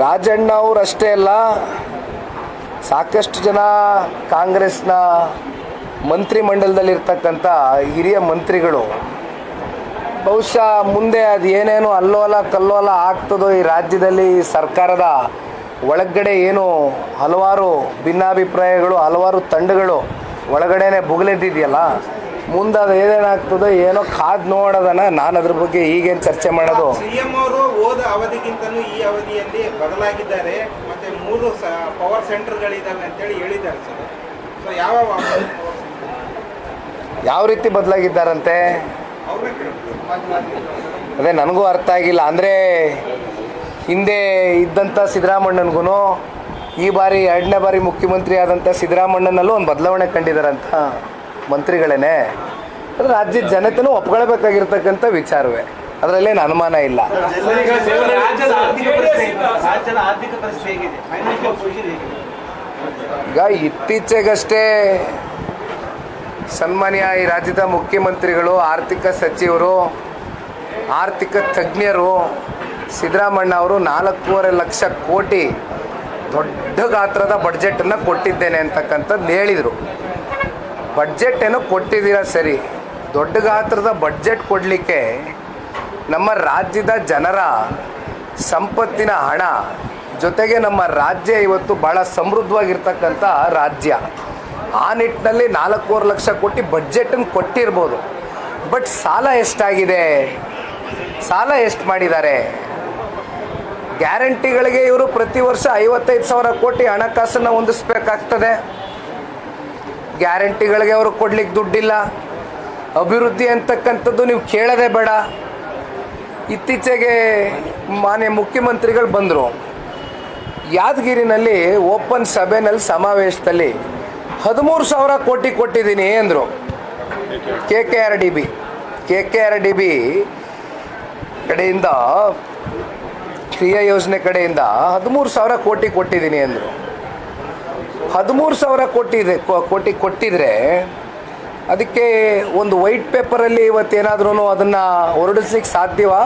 ರಾಜಣ್ಣ ಅವರು ಅಷ್ಟೇ ಅಲ್ಲ, ಸಾಕಷ್ಟು ಜನ ಕಾಂಗ್ರೆಸ್ನ ಮಂತ್ರಿಮಂಡಲದಲ್ಲಿರ್ತಕ್ಕಂಥ ಹಿರಿಯ ಮಂತ್ರಿಗಳು. ಬಹುಶಃ ಮುಂದೆ ಅದು ಏನೇನು ಅಲ್ಲೋಲ ಕಲ್ಲೋಲ ಆಗ್ತದೋ ಈ ರಾಜ್ಯದಲ್ಲಿ ಸರ್ಕಾರದ ಒಳಗಡೆ ಏನು ಹಲವಾರು ಭಿನ್ನಾಭಿಪ್ರಾಯಗಳು, ಹಲವಾರು ತಂಡಗಳು ಒಳಗಡೆನೆ ಬುಗಲೆದ್ದಿದೆಯಲ್ಲ, ಮುಂದೆ ಅದು ಏನೇನಾಗ್ತದೋ ಏನೋ ಕಾದ್ ನೋಡೋದನ್ನ ನಾನು ಅದ್ರ ಬಗ್ಗೆ ಈಗೇನು ಚರ್ಚೆ ಮಾಡೋದು. ಅವಧಿಗಿಂತಲೂ ಈ ಅವಧಿಯಲ್ಲಿ ಬದಲಾಗಿದ್ದಾರೆ. ಮತ್ತೆ ಮೂರು ಪವರ್ ಸೆಂಟರ್ಗಳಿದ್ದಾವೆ ಅಂತೇಳಿ ಹೇಳಿದ್ದಾರೆ ಸರ್. ಸೊ ಯಾವ ಯಾವ ರೀತಿ ಬದಲಾಗಿದ್ದಾರಂತೆ? ಅದೇ ನನಗೂ ಅರ್ಥ ಆಗಿಲ್ಲ. ಅಂದರೆ ಹಿಂದೆ ಇದ್ದಂಥ ಸಿದ್ದರಾಮಣ್ಣನಿಗೂ ಈ ಬಾರಿ ಎರಡನೇ ಬಾರಿ ಮುಖ್ಯಮಂತ್ರಿ ಆದಂಥ ಸಿದ್ದರಾಮಣ್ಣನಲ್ಲೂ ಒಂದು ಬದಲಾವಣೆ ಕಂಡಿದ್ದಾರಂತ ಮಂತ್ರಿಗಳೇನೆ. ರಾಜ್ಯದ ಜನತೆನೂ ಒಪ್ಕೊಳ್ಬೇಕಾಗಿರ್ತಕ್ಕಂಥ ವಿಚಾರವೇ. ಅದರಲ್ಲೇನು ಅನುಮಾನ ಇಲ್ಲ. ಈಗ ಇತ್ತೀಚೆಗಷ್ಟೇ ಸನ್ಮಾನ್ಯ ಈ ರಾಜ್ಯದ ಮುಖ್ಯಮಂತ್ರಿಗಳು, ಆರ್ಥಿಕ ಸಚಿವರು, ಆರ್ಥಿಕ ತಜ್ಞರು ಸಿದ್ದರಾಮಣ್ಣ ಅವರು ನಾಲ್ಕೂವರೆ ಲಕ್ಷ ಕೋಟಿ ದೊಡ್ಡ ಗಾತ್ರದ ಬಡ್ಜೆಟನ್ನು ಕೊಟ್ಟಿದ್ದೇನೆ ಅಂತಕ್ಕಂಥದ್ದು ಹೇಳಿದರು. ಬಡ್ಜೆಟ್ ಏನೋ ಕೊಟ್ಟಿದ್ದೀರಾ ಸರಿ, ದೊಡ್ಡ ಗಾತ್ರದ ಬಡ್ಜೆಟ್ ಕೊಡಲಿಕ್ಕೆ ನಮ್ಮ ರಾಜ್ಯದ ಜನರ ಸಂಪತ್ತಿನ ಹಣ ಜೊತೆಗೆ ನಮ್ಮ ರಾಜ್ಯ ಇವತ್ತು ಭಾಳ ಸಮೃದ್ಧವಾಗಿರ್ತಕ್ಕಂಥ ರಾಜ್ಯ. ಆ ನಿಟ್ಟಿನಲ್ಲಿ ನಾಲ್ಕೂವರೆ ಲಕ್ಷ ಕೋಟಿ ಬಡ್ಜೆಟನ್ನು ಕೊಟ್ಟಿರ್ಬೋದು. ಬಟ್ ಸಾಲ ಎಷ್ಟಾಗಿದೆ? ಸಾಲ ಎಷ್ಟು ಮಾಡಿದ್ದಾರೆ? ಗ್ಯಾರಂಟಿಗಳಿಗೆ ಇವರು ಪ್ರತಿ ವರ್ಷ ಐವತ್ತೈದು ಸಾವಿರ ಕೋಟಿ ಹಣಕಾಸನ್ನು ಹೊಂದಿಸ್ಬೇಕಾಗ್ತದೆ. ಗ್ಯಾರಂಟಿಗಳಿಗೆ ಅವರು ಕೊಡ್ಲಿಕ್ಕೆ ದುಡ್ಡಿಲ್ಲ. ಅಭಿವೃದ್ಧಿ ಅಂತಕ್ಕಂಥದ್ದು ನೀವು ಕೇಳೋದೇ ಬೇಡ. ಇತ್ತೀಚೆಗೆ ಮಾನ್ಯ ಮುಖ್ಯಮಂತ್ರಿಗಳು ಬಂದರು. ಯಾದಗಿರಿನಲ್ಲಿ ಓಪನ್ ಸಭೆನಲ್ಲಿ ಸಮಾವೇಶದಲ್ಲಿ ಹದಿಮೂರು ಸಾವಿರ ಕೋಟಿ ಕೊಟ್ಟಿದ್ದೀನಿ ಅಂದರು. K K R D B. K K R D B ಕಡೆಯಿಂದ, ಕ್ರಿಯಾ ಯೋಜನೆ ಕಡೆಯಿಂದ ಹದಿಮೂರು ಸಾವಿರ ಕೋಟಿ ಕೊಟ್ಟಿದ್ದೀನಿ ಅಂದರು. ಹದಿಮೂರು ಸಾವಿರ ಕೋಟಿ ಇದೆ ಕೋಟಿ ಕೊಟ್ಟಿದ್ರೆ ಅದಕ್ಕೆ ಒಂದು ವೈಟ್ ಪೇಪರಲ್ಲಿ ಇವತ್ತೇನಾದ್ರೂ ಅದನ್ನು ಹೊರಡಿಸ್ಲಿಕ್ಕೆ ಸಾಧ್ಯವಾ?